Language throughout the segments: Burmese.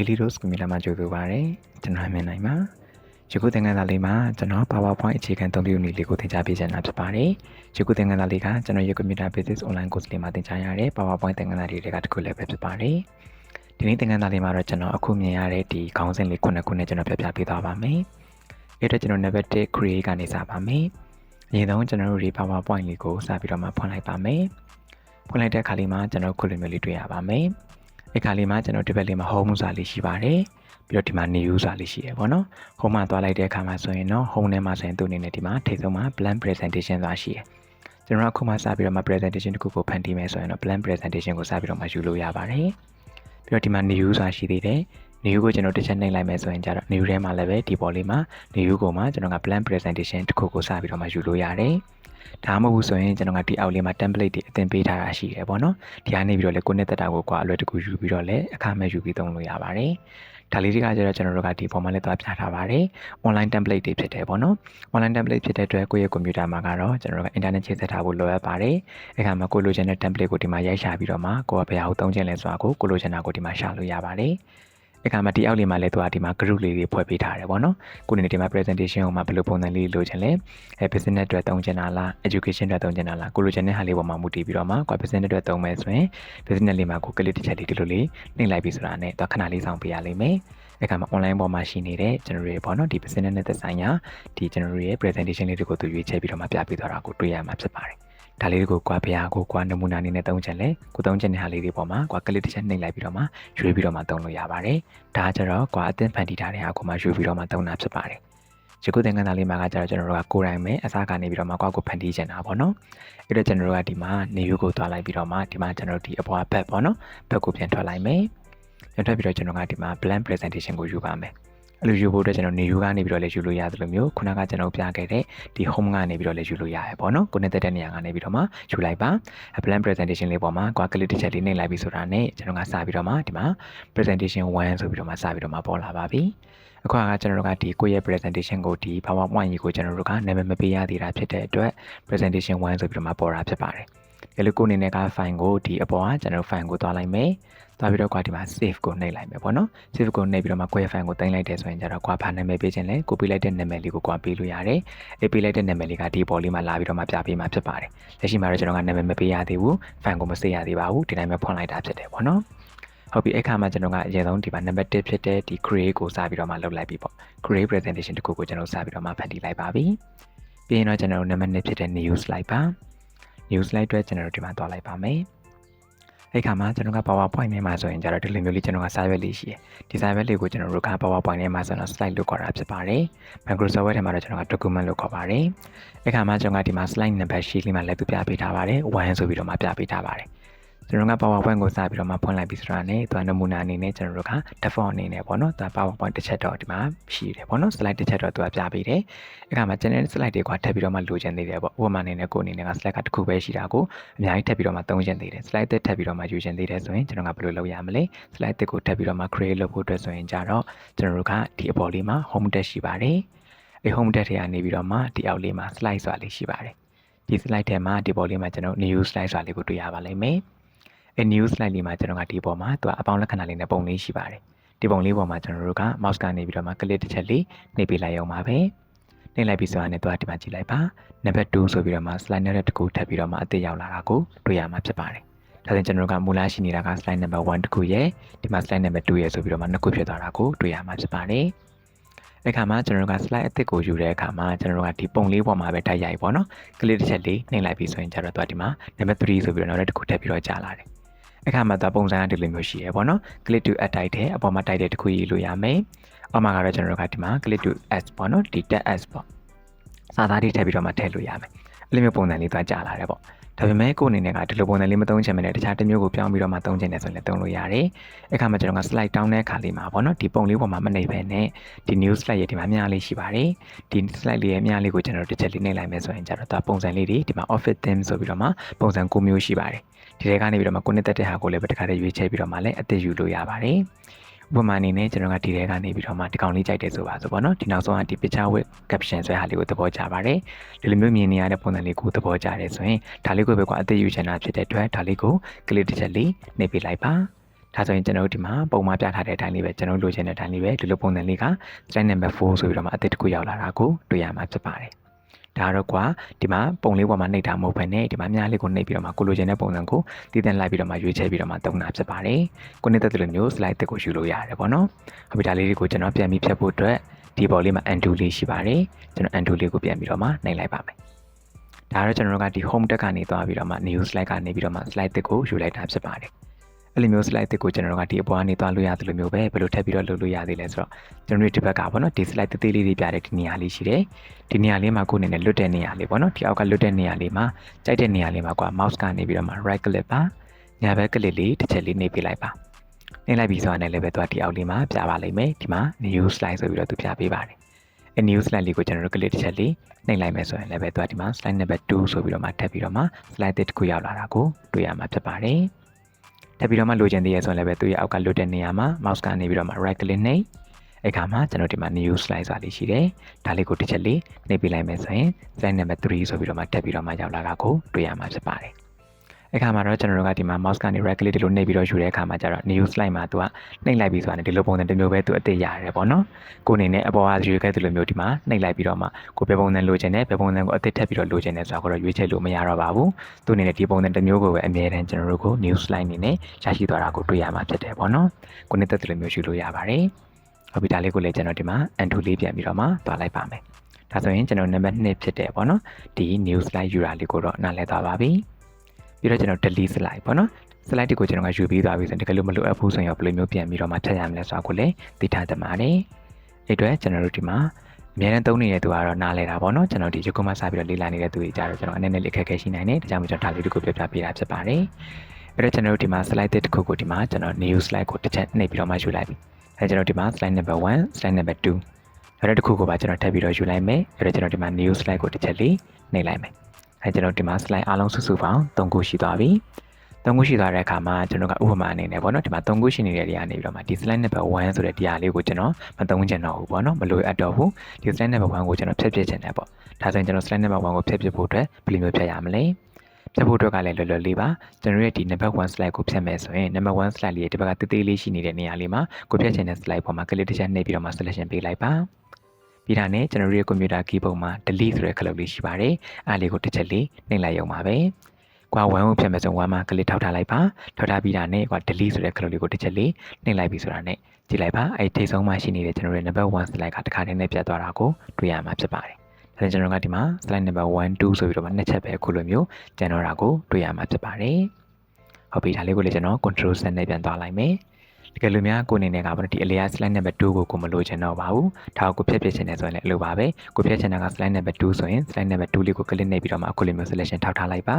Daily Dose ကွန်ပျူတာမှာကြိုဆိုပါရစေကျွန်တော်ဟမင်းနိုင်ပါယခုသင်ခန်းစာလေးမှာကျွန်တော် PowerPoint အခြေခံအသုံးပြုနည်းလေးကိုသင်ကြားပေးချင်တာဖြစ်ပါတယ်ယခုသင်ခန်းစာလေးကကျွန်တော်ရဲ့ Computer Basics Online Course လေးမှာသင်ကြားရတဲ့ PowerPoint သင်ခန်းစာလေးတွေကတစ်ခုလည်းပဲဖြစ်ပါတယ်ဒီနေ့သင်ခန်းစာလေးမှာတော့ကျွန်တော်အခုမြင်ရတဲ့ဒီခေါင်းစဉ်လေးခုနှစ်ခုနဲ့ကျွန်တော်ပြပြပေးသွားပါမယ်အဲ့တော့ကျွန်တော် Navigate Create ကနေစပါမယ်အရင်ဆုံးကျွန်တော်တို့ဒီ PowerPoint လေးကိုစပြီးတော့မှဖွင့်လိုက်ပါမယ်ဖွင့်လိုက်တဲ့အခါလေးမှာကျွန်တော်ခုလိုမျိုးလေးတွေ့ရပါမယ် အဲ့ခါလေးမှာကျွန်တော်ဒီဘက်လေးမှာ home စာလေးရှိပါတယ်ပြီးတော့ဒီမှာ new စာလေးရှိရပေါ့နော် home မှာသွားလိုက်တဲ့အခါမှာဆိုရင်တော့ home ထဲမှာဆိုရင်သူ့အနေနဲ့ဒီမှာထိပ်ဆုံးမှာ blank presentation ဆိုတာရှိတယ်ကျွန်တော်အခုမှစပြီးတော့မှ presentation တစ်ခုကိုဖန်တီးမယ်ဆိုရင်တော့ blank presentation ကိုစပြီးတော့မှယူလို့ရပါတယ်ပြီးတော့ဒီမှာ new ဆိုတာရှိသေးတယ် new ကိုကျွန်တော်တစ်ချက်နှိပ်လိုက်မယ်ဆိုရင်ကြတော့ new ထဲမှာလည်းပဲဒီပေါ်လေးမှာ new ကိုမှကျွန်တော်က blank presentation တစ်ခုကိုစပြီးတော့မှယူလို့ရတယ် ဒါမှမဟုတ်ဆိုရင်ကျွန်တော်ကဒီအောက်လေးမှာ template တွေအသင်ပေးထားတာရှိတယ်ပေါ့နော်ဒီကနေပြီးတော့လေကိုနှစ်သက်တာကိုကွာအလွယ်တကူယူပြီးတော့လေအခမဲ့ယူပြီးသုံးလို့ရပါတယ်ဒါလေးတွေကကျတော့ကျွန်တော်တို့ကဒီပေါ်မှာလည်းသွားပြထားပါတယ် online template တွေဖြစ်တယ်ပေါ့နော် online template ဖြစ်တဲ့အတွက်ကိုယ့်ရဲ့ကွန်ပျူတာမှာကတော့ကျွန်တော်တို့က internet ချိတ်ဆက်ထားဖို့လိုအပ်ပါတယ်အဲခါမှာကိုလိုချင်တဲ့ template ကိုဒီမှာရိုက်ရှာပြီးတော့မှကိုကဘယ်ဟာကိုသုံးချင်လဲဆိုတာကိုကိုလိုချင်တာကိုဒီမှာရှာလို့ရပါတယ် အခါမှာဒီအောက်လေးမှာလည်းသူကဒီမှာ group လေးတွေဖွဲ့ပေးထားတယ်ပေါ့နော်ကိုနေဒီမှာ presentation ကိုမှဘယ်လိုပုံစံလေးလိုချင်လဲအဲ business အတွက်သုံးချင်တာလား education အတွက်သုံးချင်တာလားကိုလိုချင်တဲ့ဟာလေးပေါ်မှာမူတည်ပြီးတော့မှကို business အတွက်သုံးမယ်ဆိုရင် business လေးမှာကို click တစ်ချက်လေးဒီလိုလေးနှိပ်လိုက်ပြီဆိုတာနဲ့တော့ခဏလေးစောင့်ပေးရလိမ့်မယ်အခါမှာ online ပေါ်မှာရှိနေတဲ့ကျွန်တော်တို့ရဲ့ပေါ့နော်ဒီ business နဲ့သက်ဆိုင်ရာဒီကျွန်တော်တို့ရဲ့ presentation လေးတွေကိုသူရွေးချယ်ပြီးတော့မှပြပေးသွားတာကိုတွေ့ရမှာဖြစ်ပါတယ် ဒါလေးကိုကွာဘရားကိုကွာနမူနာအနေနဲ့သုံးချင်လဲကိုသုံးချင်တဲ့ဟာလေးတွေပေါ်မှာကွာကလစ်တစ်ချက်နှိပ်လိုက်ပြီးတော့မှရွေးပြီးတော့မှသုံးလို့ရပါတယ်ဒါကကျတော့ကွာအသင်ဖန်တီးထားတဲ့ဟာကိုမှရွေးပြီးတော့မှသုံးတာဖြစ်ပါတယ်ယခုသင်ခန်းစာလေးမှာကကျတော့ကျွန်တော်တို့ကကိုယ်တိုင်ပဲအစားကနေပြီးတော့မှကွာကိုဖန်တီးချင်တာပေါ့နော်အဲ့တော့ကျွန်တော်တို့ကဒီမှာနေယူကိုသွားလိုက်ပြီးတော့မှဒီမှာကျွန်တော်တို့ဒီအပေါ်ဘက်ပေါ့နော်ဘက်ကိုပြန်ထွက်လိုက်မယ်ပြန်ထွက်ပြီးတော့ကျွန်တော်ကဒီမှာ blank presentation ကိုယူပါမယ် အဲ့လိုယူဖို့အတွက်ကျွန်တော်နေယူကနေပြီးတော့လည်းယူလို့ရတယ်လို့မျိုးခုနကကျွန်တော်ပြခဲ့တဲ့ဒီ home ကနေပြီးတော့လည်းယူလို့ရတယ်ပေါ့နော်ကိုနဲ့တက်တဲ့နေရာကနေပြီးတော့မှယူလိုက်ပါ plan presentation လေးပေါ်မှာကွာ click တစ်ချက်လေးနှိပ်လိုက်ပြီဆိုတာနဲ့ကျွန်တော်ကစပြီးတော့မှဒီမှာ presentation 1ဆိုပြီးတော့မှစပြီးတော့မှပေါ်လာပါပြီအခုကကျွန်တော်တို့ကဒီကိုယ့်ရဲ့ presentation ကိုဒီ PowerPoint ကြီးကိုကျွန်တော်တို့ကနာမည်မပေးရသေးတာဖြစ်တဲ့အတွက် presentation 1ဆိုပြီးတော့မှပေါ်တာဖြစ်ပါတယ် ဒီလိုကိုအနေနဲ့က file ကိုဒီအပေါ်ကကျွန်တော် file ကိုသွားလိုက်မယ်သွားပြီးတော့ကွာဒီမှာ save ကိုနှိပ်လိုက်မယ်ပေါ့နော် save ကိုနှိပ်ပြီးတော့မှကိုယ့်ရဲ့ file ကိုတင်လိုက်တယ်ဆိုရင်ကျတော့ကွာဖာနာမည်ပေးခြင်းလဲကိုပေးလိုက်တဲ့နာမည်လေးကိုကွာပေးလို့ရတယ်အေးပေးလိုက်တဲ့နာမည်လေးကဒီပေါ်လေးမှာလာပြီးတော့မှပြပေးမှာဖြစ်ပါတယ်လက်ရှိမှာတော့ကျွန်တော်ကနာမည်မပေးရသေးဘူး file ကိုမစေရသေးပါဘူးဒီတိုင်းပဲဖွင့်လိုက်တာဖြစ်တယ်ပေါ့နော်ဟုတ်ပြီအခါမှာကျွန်တော်ကအရင်ဆုံးဒီမှာ number 1ဖြစ်တဲ့ဒီ create ကိုစပြီးတော့မှလုပ်လိုက်ပြီပေါ့ create presentation တခုကိုကျွန်တော်စပြီးတော့မှဖန်တီးလိုက်ပါပြီပြီးရင်တော့ကျွန်တော် number 2ဖြစ်တဲ့ new slide ပါ new slide အတွက်ကျွန်တော်ဒီမှာတွားလိုက်ပါမယ်အဲ့ခါမှာကျွန်တော်က PowerPoint ထဲမှာဆိုရင်ကျတော့ဒီလိုမျိုးလေးကျွန်တော်က site web လေးရှိတယ်ဒီ site web လေးကိုကျွန်တော်တို့က PowerPoint ထဲမှာဆိုတော့ slide လို့ခေါ်တာဖြစ်ပါတယ် Microsoft Word ထဲမှာတော့ကျွန်တော်က document လို့ခေါ်ပါတယ်အဲ့ခါမှာကျွန်တော်ကဒီမှာ slide number sheet လေးမှာလည်းပြပြပေးထားပါတယ်1ဆိုပြီးတော့မှပြပေးထားပါတယ် ကျွန်တော်က PowerPoint ကိုစပြီးတော့မှဖွင့်လိုက်ပြီးဆိုတာနဲ့သူကနမူနာအနေနဲ့ကျွန်တော်တို့က default အနေနဲ့ပေါ့နော်သူက PowerPoint တစ်ချက်တော့ဒီမှာရှိတယ်ပေါ့နော် slide တစ်ချက်တော့သူကပြပေးတယ်အဲ့ခါမှာ channel slide တွေကထပ်ပြီးတော့မှလိုချင်သေးတယ်ပေါ့ဥပမာအနေနဲ့ကိုအနေနဲ့က slide ကတစ်ခုပဲရှိတာကိုအများကြီးထပ်ပြီးတော့မှသုံးချင်သေးတယ် slide တစ်ထပ်ပြီးတော့မှယူချင်သေးတယ်ဆိုရင်ကျွန်တော်ကဘယ်လိုလုပ်ရမလဲ slide တစ်ကိုထပ်ပြီးတော့မှ create လုပ်ဖို့အတွက်ဆိုရင်ကြတော့ကျွန်တော်တို့ကဒီအပေါ်လေးမှာ home tab ရှိပါတယ်အဲ home tab ထဲကနေပြီးတော့မှဒီအောက်လေးမှာ slide ဆိုတာလေးရှိပါတယ်ဒီ slide ထဲမှာဒီပေါ်လေးမှာကျွန်တော် new slide ဆိုတာလေးကိုတွေ့ရပါလိမ့်မယ် အဲ new slide လေးမှာကျွန်တော်ကဒီပေါ်မှာသူကအပေါင်းလက္ခဏာလေးနဲ့ပုံလေးရှိပါတယ်ဒီပုံလေးပေါ်မှာကျွန်တော်တို့က mouse ကနေပြီးတော့မှ click တစ်ချက်လေးနှိပ်ပေးလိုက်အောင်ပါပဲနှိပ်လိုက်ပြီးဆိုတာနဲ့သူကဒီမှာကြည့်လိုက်ပါ number 2ဆိုပြီးတော့မှ slide နဲ့တစ်ခုထပ်ပြီးတော့မှအသစ်ရောက်လာတာကိုတွေ့ရမှာဖြစ်ပါတယ်ဒါဆိုရင်ကျွန်တော်တို့ကမူလရှိနေတာက slide number 1တခုရယ်ဒီမှာ slide number 2ရယ်ဆိုပြီးတော့မှနှစ်ခုဖြစ်သွားတာကိုတွေ့ရမှာဖြစ်ပါတယ်အဲ့ခါမှာကျွန်တော်တို့က slide အသစ်ကိုယူတဲ့အခါမှာကျွန်တော်တို့ကဒီပုံလေးပေါ်မှာပဲတိုက်ရိုက်ပေါ့နော်ကလစ်တစ်ချက်လေးနှိပ်လိုက်ပြီးဆိုရင်ကျတော့သူကဒီမှာ number 3ဆိုပြီးတော့နောက်တစ်ခုထပ်ပြီးတော့ကြာလာတယ် အခါမှာသူပုံစံကဒီလိုမျိုးရှိရယ်ပေါ့နော် click to add တိုက်တယ်အပေါ်မှာတိုက်တဲ့တစ်ခုရေးလို့ရမယ်အောက်မှာကတော့ကျွန်တော်တို့ကဒီမှာ click to add ပေါ့နော်ဒီ tab s ပေါ့စာသားတွေထည့်ပြီးတော့မှထည့်လို့ရမယ်အဲ့လိုမျိုးပုံစံလေးသွားကြာလာတယ်ပေါ့ဒါပေမဲ့ကိုယ်အနေနဲ့ကဒီလိုပုံစံလေးမသုံးချင်မနဲ့တခြားတစ်မျိုးကိုပြောင်းပြီးတော့မှသုံးချင်တယ်ဆိုရင်လည်းသုံးလို့ရတယ်။အခါမှာကျွန်တော်က slide တောင်းတဲ့အခါလေးမှာပေါ့နော်ဒီပုံလေးပေါ်မှာမနေဘဲနဲ့ဒီ new slide ရဲ့ဒီမှာအများလေးရှိပါတယ်။ဒီ slide လေးရဲ့အများလေးကိုကျွန်တော်တစ်ချက်လေးနှိပ်လိုက်မယ်ဆိုရင်ကျတော့ဒါပုံစံလေးတွေဒီမှာ office theme ဆိုပြီးတော့မှပုံစံ9မျိုးရှိပါတယ်။ ဒီထဲကနေပြီးတော့မှကိုနှစ်သက်တဲ့ဟာကိုလည်းပဲတစ်ခါတည်းရွေးချယ်ပြီးတော့မှလည်းအသက်ယူလို့ရပါတယ်။ဥပမာအနေနဲ့ကျွန်တော်ကဒီထဲကနေပြီးတော့မှဒီကောင်လေးကြိုက်တယ်ဆိုပါဆိုပေါ့နော်ဒီနောက်ဆုံးကဒီ picture with caption ဆိုတဲ့ဟာလေးကိုသဘောကျပါတယ်ဒီလိုမျိုးမြင်နေရတဲ့ပုံစံလေးကိုသဘောကျတယ်ဆိုရင်ဒါလေးကိုပဲကွာအသက်ယူချင်တာဖြစ်တဲ့အတွက်ဒါလေးကို click တစ်ချက်လေးနှိပ်ပေးလိုက်ပါဒါဆိုရင်ကျွန်တော်တို့ဒီမှာပုံမှန်ပြထားတဲ့အတိုင်းလေးပဲကျွန်တော်တို့လိုချင်တဲ့အတိုင်းလေးပဲဒီလိုပုံစံလေးက slide number 4ဆိုပြီးတော့မှအသစ်တစ်ခုရောက်လာတာကိုတွေ့ရမှာဖြစ်ပါတယ် ဒါတော့ကွာဒီမှာပုံလေးပေါ်မှာနှိပ်တာမဟုတ်ဘဲနဲ့ဒီမှာမြားလေးကိုနှိပ်ပြီးတော့မှကိုလိုချင်တဲ့ပုံစံကိုတည်တံ့လိုက်ပြီးတော့မှရွေးချယ်ပြီးတော့မှတုံးတာဖြစ်ပါတယ်ကိုနှစ်သက်တဲ့လိုမျိုး slide တစ်ကိုယူလို့ရတယ်ပေါ့နော်ဟုတ်ပြီဒါလေးတွေကိုကျွန်တော်ပြန်ပြီးဖြတ်ဖို့အတွက်ဒီပေါ်လေးမှာ undo လေးရှိပါတယ်ကျွန်တော် undo လေးကိုပြန်ပြီးတော့မှနှိပ်လိုက်ပါမယ်ဒါတော့ကျွန်တော်တို့ကဒီ home တက်ကနေသွားပြီးတော့မှ new slide ကနေပြီးတော့မှ slide တစ်ကိုယူလိုက်တာဖြစ်ပါတယ် အဲ့လိုမျိုး slide တစ်ကိုကျွန်တော်တို့ကဒီအပေါ်ကနေသွားလို့ရတယ်လို့မျိုးပဲဘယ်လိုထပ်ပြီးတော့လုပ်လို့ရသေးလဲဆိုတော့ကျွန်တော်တို့ဒီဘက်ကပေါ့နော်ဒီ slide သေးသေးလေးတွေပြတဲ့ဒီနေရာလေးရှိတယ်ဒီနေရာလေးမှာကိုယ်အနေနဲ့လွတ်တဲ့နေရာလေးပေါ့နော်ဒီအောက်ကလွတ်တဲ့နေရာလေးမှာကြိုက်တဲ့နေရာလေးမှာကွာ mouse ကနေပြီးတော့မှ right click ပါညာဘက်ကလစ်လေးတစ်ချက်လေးနှိပ်ပေးလိုက်ပါနှိပ်လိုက်ပြီးဆိုရင်လည်းပဲသူကဒီအောက်လေးမှာပြပါလိမ့်မယ်ဒီမှာ new slide ဆိုပြီးတော့သူပြပေးပါတယ်အဲ new slide လေးကိုကျွန်တော်တို့ click တစ်ချက်လေးနှိပ်လိုက်မယ်ဆိုရင်လည်းပဲသူကဒီမှာ slide number 2ဆိုပြီးတော့မှထပ်ပြီးတော့မှ slide တစ်ခုရောက်လာတာကိုတွေ့ရမှာဖြစ်ပါတယ် ထပ်ပြီးတော့မှလိုချင်သေးရဆိုရင်လည်းပဲသူရဲ့အောက်ကလွတ်တဲ့နေရာမှာ mouse ကနေပြီးတော့မှ right click နှိပ်အဲ့ခါမှာကျွန်တော်ဒီမှာ new slide ဆိုတာလေးရှိတယ်ဒါလေးကိုတစ်ချက်လေးနှိပ်ပေးလိုက်မယ်ဆိုရင် slide number 3ဆိုပြီးတော့မှတက်ပြီးတော့မှရောက်လာတာကိုတွေ့ရမှာဖြစ်ပါတယ် အခါမှာတော့ကျွန်တော်တို့ကဒီမှာ mouse ကနေ right click ဒီလိုနှိပ်ပြီးတော့ယူတဲ့အခါမှာကျတော့ new slide မှာသူကနှိပ်လိုက်ပြီးဆိုတာနဲ့ဒီလိုပုံစံတစ်မျိုးပဲသူအစ်စ်ရတယ်ပေါ့နော်ကိုအနေနဲ့အပေါ်ကရွေးခဲ့ဒီလိုမျိုးဒီမှာနှိပ်လိုက်ပြီးတော့မှကိုဘယ်ပုံစံလိုချင်တယ်ဘယ်ပုံစံကိုအစ်စ်ထပ်ပြီးတော့လိုချင်တယ်ဆိုတာကိုတော့ရွေးချယ်လို့မရတော့ပါဘူးသူအနေနဲ့ဒီပုံစံတစ်မျိုးကိုပဲအမြဲတမ်းကျွန်တော်တို့ကို new slide အနေနဲ့ရရှိသွားတာကိုတွေ့ရမှာဖြစ်တယ်ပေါ့နော်ကိုနဲ့တက်ဒီလိုမျိုးယူလို့ရပါတယ်ဟုတ်ပြီဒါလေးကိုလည်းကျွန်တော်ဒီမှာ undo လေးပြန်ပြီးတော့မှသွားလိုက်ပါမယ်ဒါဆိုရင်ကျွန်တော်နံပါတ်2ဖြစ်တယ်ပေါ့နော်ဒီ new slide ယူတာလေးကိုတော့နားလည်သွားပါပြီ ပြီးတော့ကျွန်တော် delete slide ပေါ့နော် slide တွေကိုကျွန်တော်ကယူပြီးသွားပြီဆိုရင်တကယ်လို့မလိုအပ်ဘူးဆိုရင်ဘယ်လိုမျိုးပြန်ပြီးတော့မှဖြတ်ရမလဲဆိုတာကိုလည်းသိထားသမှာတယ်အဲ့အတွက်ကျွန်တော်တို့ဒီမှာအများနဲ့သုံးနေတဲ့သူကတော့နားလဲတာပေါ့နော်ကျွန်တော်ဒီရုပ်ကမှစပြီးတော့လေ့လာနေတဲ့သူတွေကြတော့ကျွန်တော်အနေနဲ့လေးအခက်အခဲရှိနိုင်တယ်ဒါကြောင့်မို့ကျွန်တော်ဒါလေးတခုပြပြပေးတာဖြစ်ပါတယ်အဲ့တော့ကျွန်တော်တို့ဒီမှာ slide တစ်ခုကိုဒီမှာကျွန်တော် new slide ကိုတစ်ချက်နှိပ်ပြီးတော့မှယူလိုက်ပြီအဲကျွန်တော်ဒီမှာ slide number 1 slide number 2အဲ့တော့တစ်ခုကိုပါကျွန်တော်ထပ်ပြီးတော့ယူလိုက်မယ်အဲ့တော့ကျွန်တော်ဒီမှာ new slide ကိုတစ်ချက်လေးနှိပ်လိုက်မယ် အဲကျွန်တော်ဒီမှာ slide အားလုံးစုစုပေါင်း3ခုရှိသွားပြီ3ခုရှိသွားတဲ့အခါမှာကျွန်တော်ကဥပမာအနေနဲ့ပေါ့နော်ဒီမှာ3ခုရှိနေတဲ့နေရာနေပြီးတော့မှဒီ slide number 1ဆိုတဲ့တရားလေးကိုကျွန်တော်မသုံးချင်တော့ဘူးပေါ့နော်မလိုအပ်တော့ဘူးဒီ slide number 1ကိုကျွန်တော်ဖြတ်ပြစ်ချင်တယ်ပေါ့ဒါဆိုရင်ကျွန်တော် slide number 1ကိုဖြတ်ပြစ်ဖို့အတွက်ဘယ်လိုမျိုးဖြတ်ရမလဲဖြတ်ဖို့အတွက်ကလည်းလွယ်လွယ်လေးပါကျွန်တော်ရဲ့ဒီ number 1 slide ကိုဖြတ်မယ်ဆိုရင် number 1 slide လေးရဲ့ဒီဘက်ကတေးသေးလေးရှိနေတဲ့နေရာလေးမှာကိုဖြတ်ချင်တဲ့ slide ပေါ်မှာ click တစ်ချက်နှိပ်ပြီးတော့မှ selection ပေးလိုက်ပါ ပြီးတာနဲ့ကျွန်တော်ရဲ့ computer keyboard မှာ delete ဆိုတဲ့ခလုတ်လေးရှိပါတယ်အားလေးကိုတစ်ချက်လေးနှိပ်လိုက်ရုံပါပဲကွာ1ကိုဖြတ်မယ်ဆို1မှာ click ထောက်ထားလိုက်ပါထောက်ထားပြီးတာနဲ့ကွာ delete ဆိုတဲ့ခလုတ်လေးကိုတစ်ချက်လေးနှိပ်လိုက်ပြီးဆိုတာနဲ့ကြည့်လိုက်ပါအဲ့ထိပ်ဆုံးမှာရှိနေတဲ့ကျွန်တော်ရဲ့ number 1 slide ကတစ်ခါတည်းနဲ့ပြတ်သွားတာကိုတွေ့ရမှာဖြစ်ပါတယ်ဒါကျွန်တော်ကဒီမှာ slide number 1 2ဆိုပြီးတော့နှစ်ချက်ပဲအခုလိုမျိုးကျန်တော့တာကိုတွေ့ရမှာဖြစ်ပါတယ်ဟုတ်ပြီဒါလေးကိုလည်းကျွန်တော် control set နဲ့ပြန်သွားလိုက်မယ် တကယ်လို့များကိုအနေနဲ့ကဘာလို့ဒီအလျာ slide number 2ကိုကိုမလိုချင်တော့ပါဘူးဒါကိုဖြတ်ပြစ်ချင်တယ်ဆိုရင်လည်းအလိုပါပဲကိုဖြတ်ချင်တာက slide number 2ဆိုရင် slide number 2လေးကို click နှိပ်ပြီးတော့မှအခုလိုမျိုး selection ထောက်ထားလိုက်ပါ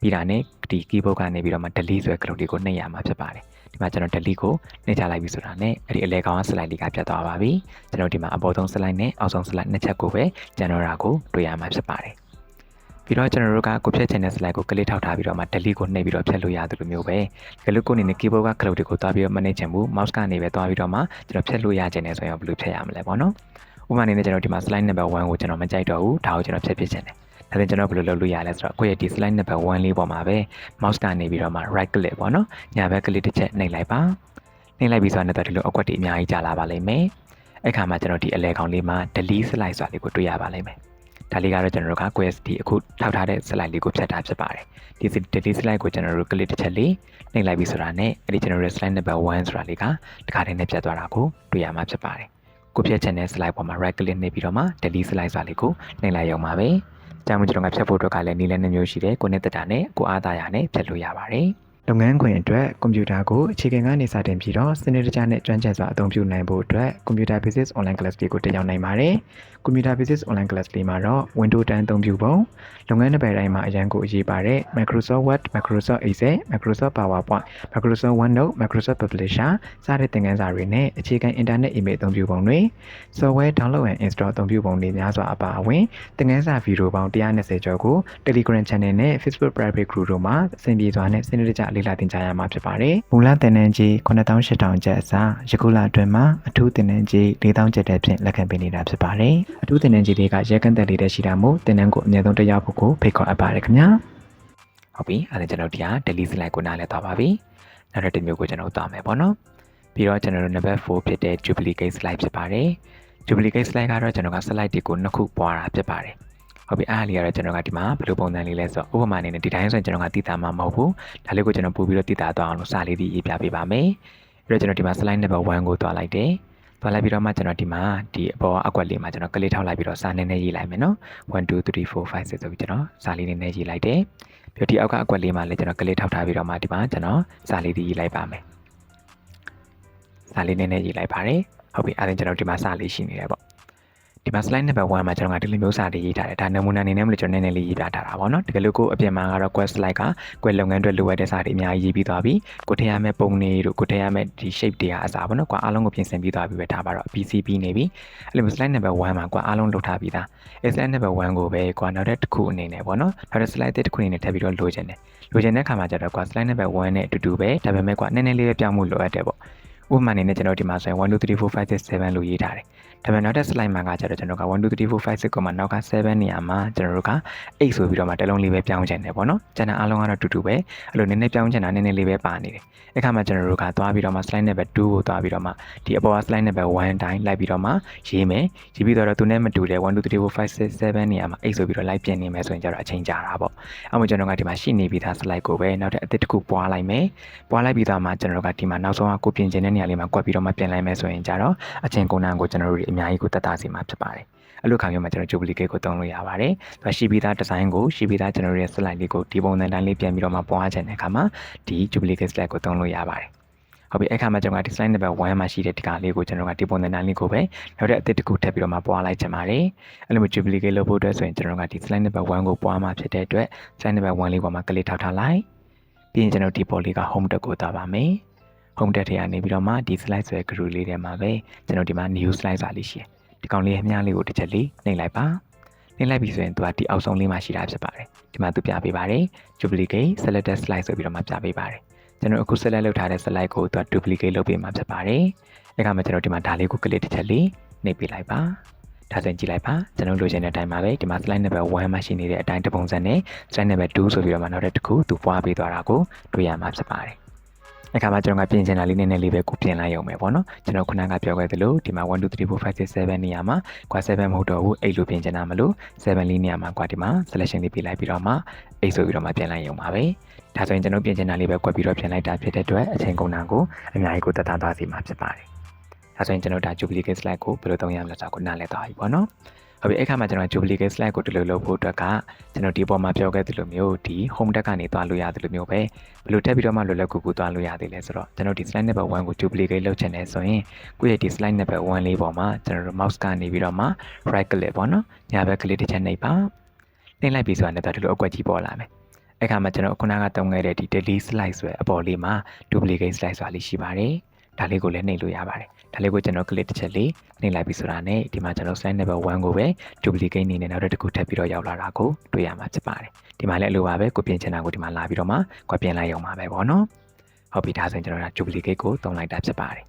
ပြီးတာနဲ့ဒီ keyboard ကနေပြီးတော့မှ delete ဆိုတဲ့ cloud လေးကိုနှိပ်ရမှာဖြစ်ပါတယ်ဒီမှာကျွန်တော် delete ကိုနှိပ်ချလိုက်ပြီဆိုတာနဲ့အဲ့ဒီအလဲကောင်က slide လေးကပြတ်သွားပါပြီကျွန်တော်ဒီမှာအပေါ်ဆုံး slide နဲ့အောက်ဆုံး slide နှစ်ချက်ကိုပဲကျန်တော့တာကိုတွေ့ရမှာဖြစ်ပါတယ် ပြီးတော့ကျွန်တော်တို့ကကိုဖြတ်ချင်တဲ့ slide ကို click ထောက်ထားပြီးတော့မှ delete ကိုနှိပ်ပြီးတော့ဖြတ်လို့ရတယ်လို့မျိုးပဲတကယ်လို့ကိုအနေနဲ့ keyboard က cloud တွေကိုသွားပြီးတော့မနှိပ်ချင်ဘူး mouse ကနေပဲသွားပြီးတော့မှကျွန်တော်ဖြတ်လို့ရချင်တယ်ဆိုရင်ဘယ်လိုဖြတ်ရမလဲပေါ့နော်ဥပမာအနေနဲ့ကျွန်တော်ဒီမှာ slide number 1ကိုကျွန်တော်မကြိုက်တော့ဘူးဒါကိုကျွန်တော်ဖြတ်ပြစ်ချင်တယ်ဒါဆိုကျွန်တော်ဘယ်လိုလုပ်လို့ရလဲဆိုတော့ကိုယ့်ရဲ့ဒီ slide number 1လေးပေါ်မှာပဲ mouse ကနေပြီးတော့မှ right click ပေါ့နော်ညာဘက် click တစ်ချက်နှိပ်လိုက်ပါနှိပ်လိုက်ပြီးဆိုတော့ဒီလိုအကွက်တွေအများကြီးကြာလာပါလိမ့်မယ်အဲ့ခါမှာကျွန်တော်ဒီအလဲကောင်လေးမှာ delete slide ဆိုတာလေးကိုတွေ့ရပါလိမ့်မယ် ဒါလေးကတော့ကျွန်တော်တို့က quest ဒီအခုထောက်ထားတဲ့ slide လေးကိုဖြတ်တာဖြစ်ပါတယ်ဒီ delete slide ကိုကျွန်တော်တို့ click တစ်ချက်လေးနှိပ်လိုက်ပြီးဆိုတာနဲ့အဲ့ဒီကျွန်တော်တို့ slide number 1ဆိုတာလေးကတခါတည်းနဲ့ပြတ်သွားတာကိုတွေ့ရမှာဖြစ်ပါတယ်ကိုဖြတ်ချင်တဲ့ slide ပေါ်မှာ right click နှိပ်ပြီးတော့မှ delete slide ဆိုတာလေးကိုနှိပ်လိုက်ရုံပါပဲကြောင်မကျွန်တော်ကဖြတ်ဖို့အတွက်ကလည်းနည်းလမ်းနှမျိုးရှိတယ်ကိုနဲ့တက်တာနဲ့ကိုအားသာရနဲ့ဖြတ်လို့ရပါတယ်လုပ်ငန်းခွင်အတွက်ကွန်ပျူတာကိုအခြေခံကနေစတင်ပြီးတော့စနစ်တကျနဲ့ကျွမ်းကျင်စွာအသုံးပြုနိုင်ဖို့အတွက် Computer Basics Online Class လေးကိုတက်ရောက်နိုင်ပါတယ်။ Computer Basics Online Class လေးမှာတော့ Windows 10အသုံးပြုပုံလုပ်ငန်းတစ်ပတ်တိုင်းမှာအရန်ကိုအရေးပါတဲ့ Microsoft Word, Microsoft Excel, Microsoft PowerPoint, Microsoft OneNote, Microsoft Publisher စတဲ့သင်ခန်းစာတွေနဲ့အခြေခံ Internet Email အသုံးပြုပုံတွေ Software Download and Install အသုံးပြုပုံတွေများစွာအပါအဝင်သင်ခန်းစာဗီဒီယိုပေါင်း120ကျော်ကို Telegram Channel နဲ့ Facebook Private Group တို့မှာအဆင်ပြေစွာနဲ့စနစ်တကျလေ့လာသင်ကြားရမှာဖြစ်ပါတယ်။မူလသင်တန်းကြီး9800ကျပ်အစားယခုလအတွင်းမှာအထူးသင်တန်းကြီး4000ကျပ်တဲ့ဖြင့်လက်ခံပေးနေတာဖြစ်ပါတယ်။အထူးသင်တန်းကြီးတွေကရဲကန့်တက်လေးတဲ့ရှိတာမို့သင်တန်းကိုအမြဲတမ်းတက်ရောက်ဖို့ကိုဖိတ်ခေါ်အပ်ပါတယ်ခင်ဗျာ။ဟုတ်ပြီအဲ့ဒါကျွန်တော်ဒီဟာ delete slide ကိုနားလည်သွားပါပြီ။နောက်တစ်မျိုးကိုကျွန်တော်သွားမယ်ပေါ့နော်ပြီးတော့ကျွန်တော်တို့ number 4ဖြစ်တဲ့ duplicate slide ဖြစ်ပါတယ် duplicate slide ကတော့ကျွန်တော်က slide တွေကိုနှစ်ခုပွားတာဖြစ်ပါတယ်ဟုတ်ပြီအားလေးကတော့ကျွန်တော်ကဒီမှာဘယ်လိုပုံစံလေးလဲဆိုတော့ဥပမာအနေနဲ့ဒီတိုင်းဆိုရင်ကျွန်တော်ကတည်တာမှမဟုတ်ဘူးဒါလေးကိုကျွန်တော်ပို့ပြီးတော့တည်တာသွားအောင်လို့စာလေးတွေရေးပြပေးပါမယ်အဲ့တော့ကျွန်တော်ဒီမှာ slide number 1ကိုသွားလိုက်တယ် သွားလိုက်ပြီးတော့မှကျွန်တော်ဒီမှာဒီအပေါ်အကွက်လေးမှာကျွန်တော်ကလေးထောက်လိုက်ပြီးတော့စာနည်းနည်းရေးလိုက်မယ်နော်1 2 3 4 5 6ဆိုပြီးကျွန်တော်စာလေးနည်းနည်းရေးလိုက်တယ်ပြီးတော့ဒီအောက်ကအကွက်လေးမှာလည်းကျွန်တော်ကလေးထောက်ထားပြီးတော့မှဒီမှာကျွန်တော်စာလေးတွေရေးလိုက်ပါမယ်စာလေးနည်းနည်းရေးလိုက်ပါတယ်ဟုတ်ပြီအဲ့ဒါကျွန်တော်ဒီမှာစာလေးရှိနေတယ်ပေါ့ ဒီမှာ slide number 1မှာကျွန်တော်ကဒီလိုမျိုးစာတွေရေးထားတယ်ဒါနမူနာအနေနဲ့မလို့ကျွန်တော်နည်းနည်းလေးရေးပြထားတာပေါ့နော်တကယ်လို့ကိုအပြင်မှာကတော့ quest slide က quest လုပ်ငန်းအတွက်လိုအပ်တဲ့စာတွေအများကြီးရေးပြီးသွားပြီကိုထည့်ရမယ့်ပုံတွေတို့ကိုထည့်ရမယ့်ဒီ shape တွေကအစားပေါ့နော်ကွာအားလုံးကိုပြင်ဆင်ပြီးသွားပြီပဲဒါပါတော့ PCB နေပြီအဲ့လိုမျိုး slide number 1မှာကွာအားလုံးလုပ်ထားပြီးသားအဲ slide number 1ကိုပဲကွာနောက်တစ်ခုအနေနဲ့ပေါ့နော်နောက်တစ် slide တစ်ခုအနေနဲ့ထပ်ပြီးတော့လိုချင်တယ်လိုချင်တဲ့ခါမှာကျတော့ကွာ slide number 1နဲ့အတူတူပဲဒါပေမဲ့ကွာနည်းနည်းလေးပဲပြောင်းမှုလိုအပ်တယ်ပေါ့ဥပမာအနေနဲ့ကျွန်တော်ဒီမှာဆိုရင်1 2 3 4 5 6 7လို့ရေးထားတယ် ဒါပေမဲ့နောက်တဲ့ slide မှာကကျတော့ကျွန်တော်က1 2 3 4 5 6ကိုမှနောက်က7နေရာမှာကျွန်တော်တို့က8ဆိုပြီးတော့မှတစ်လုံးလေးပဲပြောင်းချင်တယ်ပေါ့နော်ကျန်တဲ့အားလုံးကတော့တူတူပဲအဲ့လိုနည်းနည်းပြောင်းချင်တာနည်းနည်းလေးပဲပါနေတယ်အဲ့ခါမှာကျွန်တော်တို့ကသွားပြီးတော့မှ slide number 2ကိုသွားပြီးတော့မှဒီအပေါ်က slide number 1အတိုင်းလိုက်ပြီးတော့မှရေးမယ်ရေးပြီးတော့သူနဲ့မတူတဲ့1 2 3 4 5 6 7နေရာမှာ8ဆိုပြီးတော့လိုက်ပြင်နေမယ်ဆိုရင်ကျတော့အချိန်ကြာတာပေါ့အဲ့မှာကျွန်တော်ကဒီမှာရှိနေပြီးသား slide ကိုပဲနောက်တဲ့အသစ်တစ်ခုပွားလိုက်မယ်ပွားလိုက်ပြီးသားမှကျွန်တော်တို့ကဒီမှာနောက်ဆုံးကကိုပြင်ချင်တဲ့နေရာလေးမှာကွက်ပြီးတော့မှပြင်လိုက်မယ်ဆိုရင်ကျတော့အချိန်ကုန်တန်းကိုကျွန်တော်တို့အများကြီးကိုတက်တာစီမှာဖြစ်ပါတယ်အဲ့လိုခါမျိုးမှာကျွန်တော် duplicate ကိုသုံးလို့ရပါတယ်။ဒါရှိပြီးသား design ကိုရှိပြီးသားကျွန်တော်တို့ရဲ့ slide လေးကိုဒီပုံစံတိုင်းလေးပြန်ပြီးတော့မှပွားချင်တဲ့အခါမှာဒီ duplicate slide ကိုသုံးလို့ရပါတယ်။ဟုတ်ပြီအဲ့ခါမှာကျွန်တော်ကဒီ slide number 1မှာရှိတဲ့ဒီကလေးကိုကျွန်တော်ကဒီပုံစံတိုင်းလေးကိုပဲနောက်တဲ့အသစ်တစ်ခုထပ်ပြီးတော့မှပွားလိုက်ချင်ပါတယ်။အဲ့လိုမျိုး duplicate လုပ်ဖို့အတွက်ဆိုရင်ကျွန်တော်ကဒီ slide number 1ကိုပွားမှာဖြစ်တဲ့အတွက် slide number 1လေးပေါ်မှာကလေးထောက်ထားလိုက်။ပြီးရင်ကျွန်တော်ဒီပေါ်လေးက home tab ကိုသွားပါမယ်။ home tab ထဲကနေပြီးတော့မှဒီ slide ဆိုတဲ့ group လေးထဲမှာပဲကျွန်တော်ဒီမှာ new slide စာလေးရှိတယ်။ဒီကောင်လေးရဲ့မြားလေးကိုတစ်ချက်လေးနှိပ်လိုက်ပါနှိပ်လိုက်ပြီဆိုရင်သူကဒီအောက်ဆုံးလေးမှာရှိတာဖြစ်ပါတယ်ဒီမှာသူပြပေးပါတယ် duplicate selected slide ဆိုပြီးတော့မှပြပေးပါတယ်ကျွန်တော်အခု select လုပ်ထားတဲ့ slide ကိုသူက duplicate လုပ်ပေးမှာဖြစ်ပါတယ်အဲ့ကမှကျွန်တော်ဒီမှာဒါလေးကို click တစ်ချက်လေးနှိပ်ပေးလိုက်ပါဒါဆိုရင်ကြည့်လိုက်ပါကျွန်တော်လိုချင်တဲ့အတိုင်းပါပဲဒီမှာ slide number 1မှာရှိနေတဲ့အတိုင်းတစ်ပုံစံနဲ့ slide number 2ဆိုပြီးတော့မှနောက်တစ်ခုသူပွားပေးသွားတာကိုတွေ့ရမှာဖြစ်ပါတယ် အခါမှာကျွန်တော်ကပြင်ချင်တာလေးနည်းနည်းလေးပဲကိုပြင်လိုက်ရုံပဲပေါ့နော်ကျွန်တော်ခုနကပြောခဲ့သလိုဒီမှာ1 2 3 4 5 6 7နေရာမှာကွာ7မဟုတ်တော့ဘူး8လို့ပြင်ချင်တာမလို့7လေးနေရာမှာကွာဒီမှာ selection လေးပြလိုက်ပြီးတော့မှ8ဆိုပြီးတော့မှပြင်လိုက်ရုံပါပဲဒါဆိုရင်ကျွန်တော်ပြင်ချင်တာလေးပဲကွက်ပြီးတော့ပြင်လိုက်တာဖြစ်တဲ့အတွက်အချိန်ကုန်တာကိုအများကြီးကိုတတ်တာသွားစီမှာဖြစ်ပါတယ်ဒါဆိုရင်ကျွန်တော်ဒါ duplicate slide ကိုဘယ်လိုသုံးရမလဲဆိုတာကိုနားလည်သွားပြီပေါ့နော် ဟုတ်ပြီအဲ့ခါမှာကျွန်တော် duplicate slide ကိုဒီလိုလုပ်ဖို့အတွက်ကကျွန်တော်ဒီပေါ်မှာပြောခဲ့သလိုမျိုးဒီ home tab ကနေသွားလို့ရတယ်လို့မျိုးပဲဘယ်လိုတက်ပြီးတော့မှလွယ်လွယ်ကူကူသွားလို့ရသေးလဲဆိုတော့ကျွန်တော်ဒီ slide number 1ကို duplicate လုပ်ချင်တယ်ဆိုရင်ကိုယ့်ရဲ့ဒီ slide number 1လေးပေါ်မှာကျွန်တော်တို့ mouse ကနေပြီးတော့မှ right click ပေါ့နော်ညာဘက် click တစ်ချက်နှိပ်ပါနှိပ်လိုက်ပြီဆိုတာနဲ့တော့ဒီလိုအကွက်ကြီးပေါ်လာမယ်အဲ့ခါမှာကျွန်တော်ခုနကတုံးခဲ့တဲ့ဒီ delete slide ဆိုတဲ့အပေါ်လေးမှာ duplicate slide ဆိုတာလေးရှိပါတယ်ဒါလေးကိုလည်းနှိပ်လို့ရပါတယ် ဒါလေးကိုကျွန်တော် click တစ်ချက်လေးနှိပ်လိုက်ပြီဆိုတာနဲ့ဒီမှာကျွန်တော် slide number 1ကိုပဲ duplicate အနေနဲ့နောက်တစ်ခုထပ်ပြီးတော့ရောက်လာတာကိုတွေ့ရမှာဖြစ်ပါတယ်ဒီမှာလည်းအလိုပါပဲကိုပြင်ချင်တာကိုဒီမှာလာပြီးတော့မှကိုပြင်လိုက်ရုံပါပဲပေါ့နော်ဟုတ်ပြီဒါဆိုရင်ကျွန်တော်က duplicate ကိုသုံးလိုက်တာဖြစ်ပါတယ်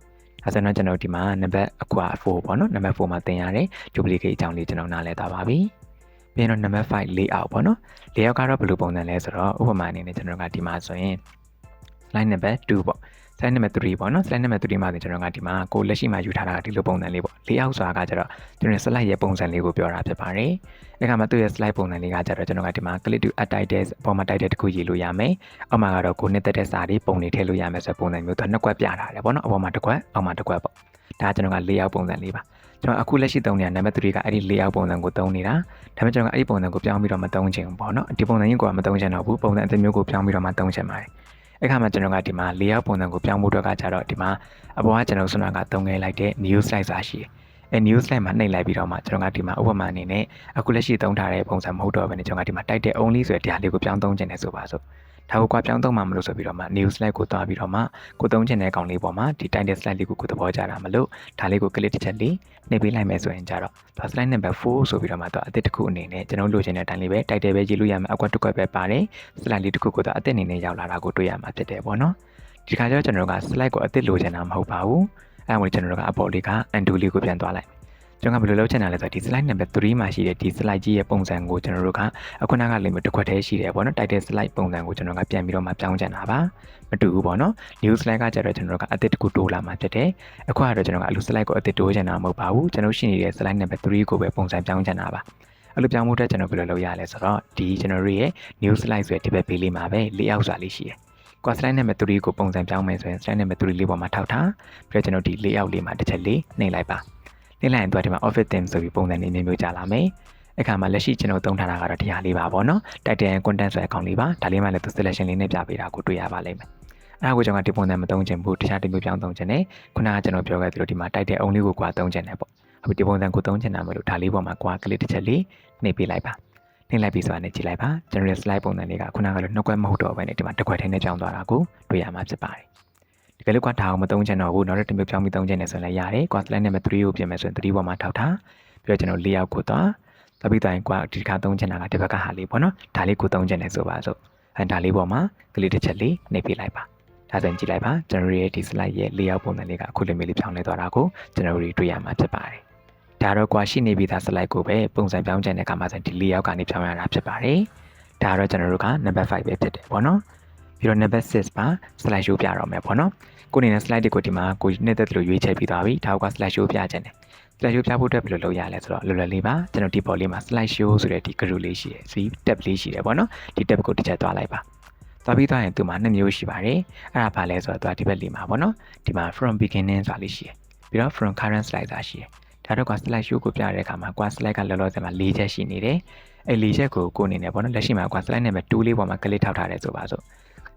အဲဆိုတော့ကျွန်တော်ဒီမှာ number အကွာ4ပေါ့နော် number 4မှာသင်ရတဲ့ duplicate အကြောင်းလေးကျွန်တော်နားလည်သွားပါပြီပြီးရင်တော့ number 5 layout ပေါ့နော် layout ကတော့ဘယ်လိုပုံစံလဲဆိုတော့ဥပမာအနေနဲ့ကျွန်တော်ကဒီမှာဆိုရင် slide number 2ပေါ့ slide number 3ပေါ့နော် slide number 3မှာဆိုကျွန်တော်ကဒီမှာကိုလက်ရှိမှာယူထားတာဒီလိုပုံစံလေးပေါ့ layout ဆိုတာကကျတော့ကျွန်တော် slide ရဲ့ပုံစံလေးကိုပြောတာဖြစ်ပါတယ်။အဲ့ခါမှာသူ့ရဲ့ slide ပုံစံလေးကကျတော့ကျွန်တော်ကဒီမှာ click to add title အပေါ်မှာ title တစ်ခုရေးလို့ရမယ်။အောက်မှာကတော့ကိုနှစ်သက်တဲ့စာတွေပုံတွေထည့်လို့ရမယ်ဆိုပုံစံမျိုးသူနှစ်ကွက်ပြထားတယ်ပေါ့နော်။အပေါ်မှာတစ်ကွက်အောက်မှာတစ်ကွက်ပေါ့။ဒါကကျွန်တော်က layout ပုံစံလေးပါ။ကျွန်တော်အခုလက်ရှိသုံးနေတာ number 3ကအဲ့ဒီ layout ပုံစံကိုသုံးနေတာ။ဒါပေမဲ့ကျွန်တော်ကအဲ့ဒီပုံစံကိုပြောင်းပြီးတော့မသုံးချင်ဘူးပေါ့နော်။ဒီပုံစံကြီးကိုကမသုံးချင်တော့ဘူး။ပုံစံအသစ်မျိုးကိုပြောင်းပြီးတော့မှသုံးချင်ပါတယ်။ အဲ့ခါမှာကျွန်တော်ကဒီမှာ layout ပုံစံကိုပြောင်းဖို့အတွက်ကကြတော့ဒီမှာအပေါ်ကကျွန်တော်ဆွမ်းကသုံးခဲ့လိုက်တဲ့ new slide စာရှိတယ်။အဲ new slide မှာနှိပ်လိုက်ပြီးတော့မှကျွန်တော်ကဒီမှာဥပမာအနေနဲ့အခုလက်ရှိသုံးထားတဲ့ပုံစံမဟုတ်တော့ဘဲနဲ့ကျွန်တော်ကဒီမှာ title only ဆိုတဲ့တရားလေးကိုပြောင်းသုံးခြင်းနဲ့ဆိုပါစို့။ ဒါကိုကွာပြောင်းသုံးမှာမလို့ဆိုပြီးတော့မှ new slide ကိုတွားပြီးတော့မှကိုသုံးခြင်းတဲ့ကောင်လေးပေါ်မှာဒီ title slide လေးကိုကိုသဘောကျတာမလို့ဒါလေးကို click တစ်ချက်လေးနှိပ်ပေးလိုက်မယ်ဆိုရင်ကြတော့ဒါ slide number 4ဆိုပြီးတော့မှတော့အသစ်တစ်ခုအနေနဲ့ကျွန်တော်လိုချင်တဲ့အတိုင်းလေးပဲ title ပဲရေးလို့ရမယ်အကွက်တစ်ကွက်ပဲပါတယ် slide လေးတစ်ခုကိုတော့အသစ်အနေနဲ့ရောက်လာတာကိုတွေ့ရမှာဖြစ်တယ်ပေါ့နော်ဒီခါကျတော့ကျွန်တော်က slide ကိုအသစ်လိုချင်တာမဟုတ်ပါဘူးအဲဒါကိုကျွန်တော်တို့ကအပေါ်လေးက undo လေးကိုပြန်သွားလိုက် ကျွန်တော်ကဘယ်လိုလုပ်ချင်တာလဲဆိုတော့ဒီ slide number 3မှာရှိတဲ့ဒီ slide ကြီးရဲ့ပုံစံကိုကျွန်တော်တို့ကအခုနကလေးမျိုးတစ်ခွက်တည်းရှိတယ်ပေါ့နော် title slide ပုံစံကိုကျွန်တော်ကပြန်ပြီးတော့မှပြောင်းချင်တာပါမတူဘူးပေါ့နော် new slide ကကျတော့ကျွန်တော်တို့ကအသစ်တစ်ခုတိုးလာမှာဖြစ်တယ်အခုကတော့ကျွန်တော်ကအလူ slide ကိုအသစ်တိုးချင်တာမဟုတ်ပါဘူးကျွန်တော်ရှိနေတဲ့ slide number 3ကိုပဲပုံစံပြောင်းချင်တာပါအဲ့လိုပြောင်းဖို့အတွက်ကျွန်တော်ဘယ်လိုလုပ်ရလဲဆိုတော့ဒီကျွန်တော်တို့ရဲ့ new slide ဆိုတဲ့ဒီဘက်ဘေးလေးမှာပဲ layout ဆိုတာလေးရှိတယ်ကွာ slide number 3ကိုပုံစံပြောင်းမယ်ဆိုရင် slide number 3လေးပေါ်မှာထောက်ထားပြီးတော့ကျွန်တော်ဒီ layout လေးမှာတစ်ချက်လေးနှိပ်လိုက်ပါ နှိပ်လိုက်ရင်သူကဒီမှာ office theme ဆိုပြီးပုံစံလေးမျိုးမျိုးကြာလာမယ်အခါမှာလက်ရှိကျွန်တော်သုံးထားတာကတော့ဒီဟာလေးပါပေါ့နော် title and content ဆိုတဲ့အကောင်လေးပါဒါလေးမှလည်းသူ selection လေးနဲ့ပြပေးတာကိုတွေ့ရပါလိမ့်မယ်အဲ့ဒါကိုကျွန်တော်ဒီပုံစံမသုံးချင်ဘူးတခြားတစ်မျိုးပြောင်းသုံးချင်တယ်ခုနကကျွန်တော်ပြောခဲ့သလိုဒီမှာ title အုံလေးကိုကွာသုံးချင်တယ်ပေါ့အခုဒီပုံစံကိုသုံးချင်တာမလို့ဒါလေးပေါ်မှာကွာကလေးတစ်ချက်လေးနှိပ်ပေးလိုက်ပါနှိပ်လိုက်ပြီဆိုတာနဲ့ကြည့်လိုက်ပါကျွန်တော်ရဲ့ slide ပုံစံလေးကခုနကလိုနှုတ်ကွက်မဟုတ်တော့ဘဲနဲ့ဒီမှာတစ်ခွက်ထင်းနဲ့ကြောင်းသွားတာကိုတွေ့ရမှာဖြစ်ပါတယ် ဒီကလေးကဒါအောင်မသုံးချင်တော့ဘူးနောက်တစ်မျိုးပြောင်းပြီးသုံးချင်တယ်ဆိုရင်လည်းရတယ်ကွာ slide number 3ကိုပြင်မယ်ဆိုရင်3ပေါ်မှာထောက်ထားပြီးတော့ကျွန်တော် layout ကိုသွားတပိတိုင်းကွာဒီခါသုံးချင်တာကဒီဘက်ကဟာလေးပေါ့နော်ဒါလေးကိုသုံးချင်တယ်ဆိုပါစို့အဲဒါလေးပေါ်မှာကလေးတစ်ချက်လေးနှိပ်ပေးလိုက်ပါဒါဆိုရင်ကြည့်လိုက်ပါကျွန်တော်ရဲ့ဒီ slide ရဲ့ layout ပုံစံလေးကအခုလိုမျိုးလေးပြောင်းလဲသွားတာကိုကျွန်တော်တို့တွေ့ရမှာဖြစ်ပါတယ်ဒါတော့ကွာရှိနေပြီသား slide ကိုပဲပုံစံပြောင်းချင်တဲ့အခါမှာဆိုဒီ layout ကနေပြောင်းရတာဖြစ်ပါတယ်ဒါတော့ကျွန်တော်တို့က number 5ပဲဖြစ်တယ်ပေါ့နော် ပြီးတော့ number 6ပါ slide show ပြတော့မယ်ပေါ့နော်ကိုအနေနဲ့ slide တွေကိုဒီမှာကိုနှစ်သက်လို့ရွေးချယ်ပြီးသွားပြီဒါက slide show ပြခြင်းတယ် slide show ပြဖို့အတွက်ဘယ်လိုလုပ်ရလဲဆိုတော့လွယ်လွယ်လေးပါကျွန်တော်ဒီပေါ်လေးမှာ slide show ဆိုတဲ့ဒီ group လေးရှိတယ်စီ tab လေးရှိတယ်ပေါ့နော်ဒီ tab ကိုတစ်ချက်သွားလိုက်ပါသွားပြီးသွားရင်သူမှာနှစ်မျိုးရှိပါတယ်အဲ့ဒါဘာလဲဆိုတော့သူကဒီဘက်လေးမှာပေါ့နော်ဒီမှာ from beginning ဆိုတာလေးရှိတယ်ပြီးတော့ from current slide ဆိုတာရှိတယ်ဒါတော့က slide show ကိုပြတဲ့အခါမှာကွာ slide ကလောလောဆယ်မှာ၄ချက်ရှိနေတယ်အဲ့၄ချက်ကိုကိုအနေနဲ့ပေါ့နော်လက်ရှိမှာကွာ slide နံပါတ်2လေးပေါ်မှာကလစ်ထောက်ထားတယ်ဆိုပါစို့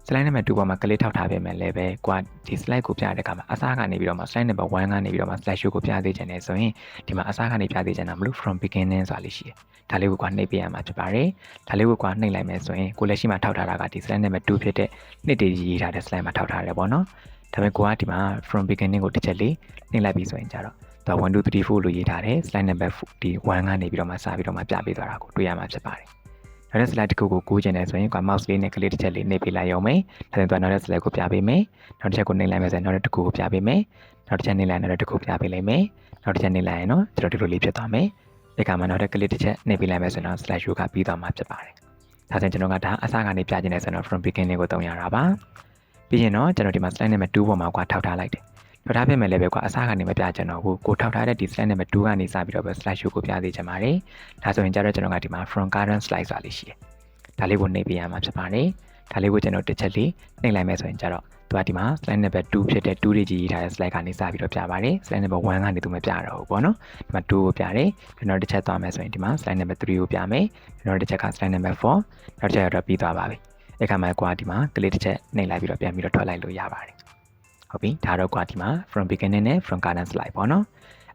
slide နံပါတ်2ပေါ်မှာကလစ်ထောက်ထားပြင်မယ်လည်းပဲကွာဒီ slide ကိုပြတဲ့အခါမှာအစားကနေပြီးတော့မှ slide နံပါတ်1ကနေပြီးတော့မှ slide show ကိုပြသေးချင်တယ်ဆိုရင်ဒီမှာအစားကနေပြသေးချင်တာမလို့ from beginning ဆိုတာလေးရှိတယ်ဒါလေးကိုကွာနှိပ်ပေးရမှာဖြစ်ပါတယ်ဒါလေးကိုကွာနှိပ်လိုက်မယ်ဆိုရင်ကိုလက်ရှိမှာထောက်ထားတာကဒီ slide နံပါတ်2ဖြစ်တဲ့နှစ်တည်းရေးထားတဲ့ slide မှာထောက်ထားရတယ်ပေါ့နော်ဒါပေမဲ့ကိုကဒီမှာ from beginning ကိုတစ်ချက်လေးနှိပ်လိုက်ပြီးဆိုရင်ကြတော့ဒါ1 2 3 4လို့ရေးထားတယ် slide number ဒီ1ကနေပြီးတော့မှစပြီးတော့မှပြပေးသွားတာကိုတွေ့ရမှာဖြစ်ပါတယ် နောက်တဲ့ slide တစ်ခုကိုကူးချင်တယ်ဆိုရင်ကွာ mouse လေးနဲ့ကလေးတစ်ချက်လေးနှိပ်ပေးလိုက်ရုံပဲဒါဆိုရင်တော့နောက်တဲ့ slide ကိုပြပေးမယ်နောက်တစ်ချက်ကိုနှိပ်လိုက်မယ်ဆိုရင်နောက်တဲ့တစ်ခုကိုပြပေးမယ်နောက်တစ်ချက်နှိပ်လိုက်နောက်တဲ့တစ်ခုပြပေးလိုက်မယ်နောက်တစ်ချက်နှိပ်လိုက်ရင်တော့ကျွန်တော်ဒီလိုလေးဖြစ်သွားမယ်ဒီကမှာနောက်တဲ့ကလေးတစ်ချက်နှိပ်ပေးလိုက်မယ်ဆိုရင်တော့ slide show ကပြီးသွားမှာဖြစ်ပါတယ်ဒါဆိုရင်ကျွန်တော်ကဒါအစကနေပြချင်တယ်ဆိုတော့ from beginning ကိုတုံးရတာပါပြီးရင်တော့ကျွန်တော်ဒီမှာ slide number 2ပေါ်မှာကွာထောက်ထားလိုက်တယ် ထောက်ထားပြင်မယ်လည်းပဲကွာအစားကနေမပြချင်တော့ဘူးကိုထောက်ထားတဲ့ဒီ slide number 2ကနေစပြီးတော့ပဲ slide show ကိုပြသေးချင်ပါတယ်ဒါဆိုရင်ကျတော့ကျွန်တော်ကဒီမှာ from current slide ဆိုတာလေးရှိတယ်ဒါလေးကိုနှိပ်ပေးရမှာဖြစ်ပါတယ်ဒါလေးကိုကျွန်တော်တစ်ချက်လေးနှိပ်လိုက်မယ်ဆိုရင်ကျတော့သူကဒီမှာ slide number 2ဖြစ်တဲ့2တွေကြီးရေးထားတဲ့ slide ကနေစပြီးတော့ပြပါတယ် slide number 1ကနေသူမပြတော့ဘူးပေါ့နော်ဒီမှာ2ကိုပြတယ်ကျွန်တော်တစ်ချက်သွားမယ်ဆိုရင်ဒီမှာ slide number 3ကိုပြမယ်ကျွန်တော်တစ်ချက်က slide number 4နောက်တစ်ချက်တော့ပြီးသွားပါပြီအဲ့ခါမှာကွာဒီမှာကလေးတစ်ချက်နှိပ်လိုက်ပြီးတော့ပြန်ပြီးတော့ထွက်လိုက်လို့ရပါတယ် ဟုတ်ပြီဒါတော့ကွာဒီမှာ from beginning နဲ့ from current slide ပေါ့နော်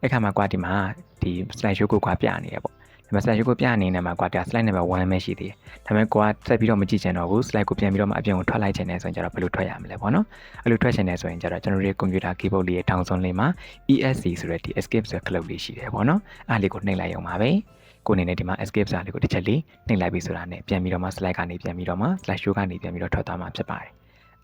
အဲ့ခါမှာကွာဒီမှာဒီ slide show ကိုကွာပြနေရပေါ့ဒီမှာ slide show ကိုပြအနေနဲ့မှာကွာဒါ slide number 1ပဲရှိသေးတယ်ဒါပေမဲ့ကွာဆက်ပြီးတော့မကြည့်ချင်တော့ဘူး slide ကိုပြန်ပြီးတော့မှအပြင်ကိုထွက်လိုက်ချင်တယ်ဆိုရင်ကျတော့ဘယ်လိုထွက်ရမလဲပေါ့နော်အဲ့လိုထွက်ချင်တယ်ဆိုရင်ကျတော့ကျွန်တော်တို့ရဲ့ computer keyboard လေးရဲ့ထောင်စွန်းလေးမှာ ESC ဆိုတဲ့ဒီ escape ဆိုတဲ့ club လေးရှိတယ်ပေါ့နော်အဲ့လေးကိုနှိပ်လိုက်ရုံပါပဲကိုအနေနဲ့ဒီမှာ escape စာလေးကိုတစ်ချက်လေးနှိပ်လိုက်ပြီဆိုတာနဲ့ပြန်ပြီးတော့မှ slide ကနေပြန်ပြီးတော့မှ slide show ကနေပြန်ပြီးတော့ထွက်သွားမှာဖြစ်ပါတယ်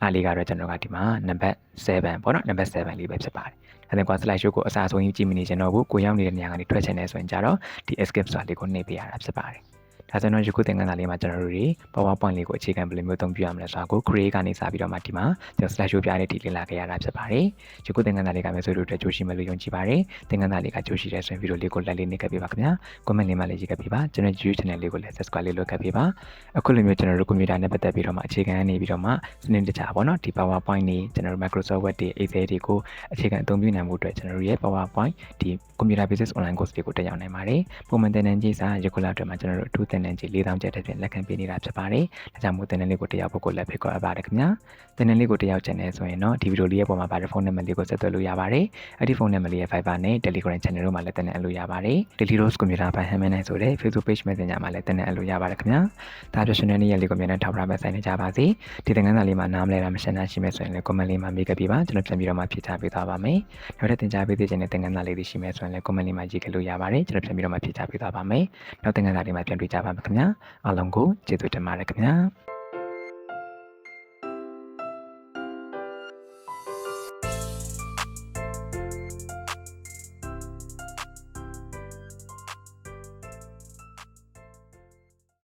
အားလေးကတော့ကျွန်တော်ကဒီမှာ number 7ပေါ့နော် number 7လေးပဲဖြစ်ပါတယ်။အဲဒါကွာ slide show ကိုအစားဆုံးကြည့်မနေချင်တော့ဘူးကိုရောက်နေတဲ့နေရာကနေထွက်ချင်တယ်ဆိုရင်ကြတော့ဒီ escape ဆိုတာလေးကိုနှိပ်ပေးရတာဖြစ်ပါတယ်။ ဒါဆိုတော့ယခုသင်ခန်းစာလေးမှာကျွန်တော်တို့တွေ PowerPoint လေးကိုအခြေခံဘယ်လိုမျိုးသုံးပြရမလဲဆိုတာကို create ကနေစပြီးတော့မှဒီမှာကျွန်တော် slide show ပြတဲ့ဒီလေ့လာခဲ့ရတာဖြစ်ပါတယ်။ယခုသင်ခန်းစာလေးကမျိုးဆိုလို့အတွက်ကြိုးရှိမယ်လို့ယုံကြည်ပါတယ်။သင်ခန်းစာလေးကကြိုးရှိတဲ့ဆိုရင်ဗီဒီယိုလေးကို like လေးနှိပ်ခဲ့ပေးပါခင်ဗျာ။ comment လေးမှလည်းရေးခဲ့ပေးပါ။ကျွန်တော် YouTube channel လေးကိုလည်း subscribe လေးလုပ်ခဲ့ပေးပါ။အခုလိုမျိုးကျွန်တော်တို့ computer နဲ့ပတ်သက်ပြီးတော့မှအခြေခံနေပြီးတော့မှစနစ်တကျပေါ့နော်ဒီ PowerPoint နေကျွန်တော်တို့ Microsoft Word တွေ Excel တွေကိုအခြေခံအသုံးပြုနိုင်မှုအတွက်ကျွန်တော်တို့ရဲ့ PowerPoint ဒီ Computer Basics Online Course တွေကိုတက်ရောက်နိုင်ပါတယ်။ပုံမှန်သင်တန်းကြီးစာယခုလအတွက်မှာကျွန်တော်တို့အထူးသင်တန်းကြီး၄000ကျပ်တဲ့ပြင်လက်ခံပေးနေတာဖြစ်ပါတယ်။ဒါကြောင့်မို့သင်တန်းလေးကိုတက်ရောက်ဖို့ကိုလည်းဖိတ်ခေါ်အပ်ပါတယ်ခင်ဗျာ။သင်တန်းလေးကိုတက်ရောက်ချင်တယ်ဆိုရင်တော့ဒီဗီဒီယိုလေးရဲ့ပုံမှာပါတဲ့ဖုန်းနံပါတ်လေးကိုဆက်သွယ်လို့ရပါတယ်။အဲ့ဒီဖုန်းနံပါတ်လေးရဲ့ Viber နဲ့ Telegram Channel တို့မှာလည်းသင်တန်းအပ်လို့ရပါတယ်။ Daily Rose Computer by Hammond နဲ့ဆိုတဲ့ Facebook Page Messenger မှာလည်းသင်တန်းအပ်လို့ရပါတယ်ခင်ဗျာ။ဒါပြရှင်တဲ့နေ့ရက်လေးကိုမြန်နဲ့ထောက်ထားပဲဆိုင်နေကြပါစေ။ဒီသင်ခန်းစာလေးမှာနားမလဲတာမရှင်းတာရှိမယ်ဆိုရင်လည်း comment လေးမှာမေးခဲ့ပြပါကျွန်တော်ပြန်ပြီးတော့မှဖြေချပေးသွားပါမယ်။နောက်ထပ်သင်ကြားပေးသေးခြင်းနဲ့သင်ခန်းစာလေးတွေရှိမယ်ဆိုရင်လည်း comment လေးမှာရေးခဲ့လို့ရပါတယ်ကျွန်တော်ပြန်ပြီးတော့မှဖြေချပေးသွားပါမယ်။နောက်သင်ခန်းစာလေးမှာပြန်တွေ့ကြပါမယ်ခင်ဗျာ။အားလုံးကိုကျေးဇူးတင်ပါတယ်ခင်ဗျာ။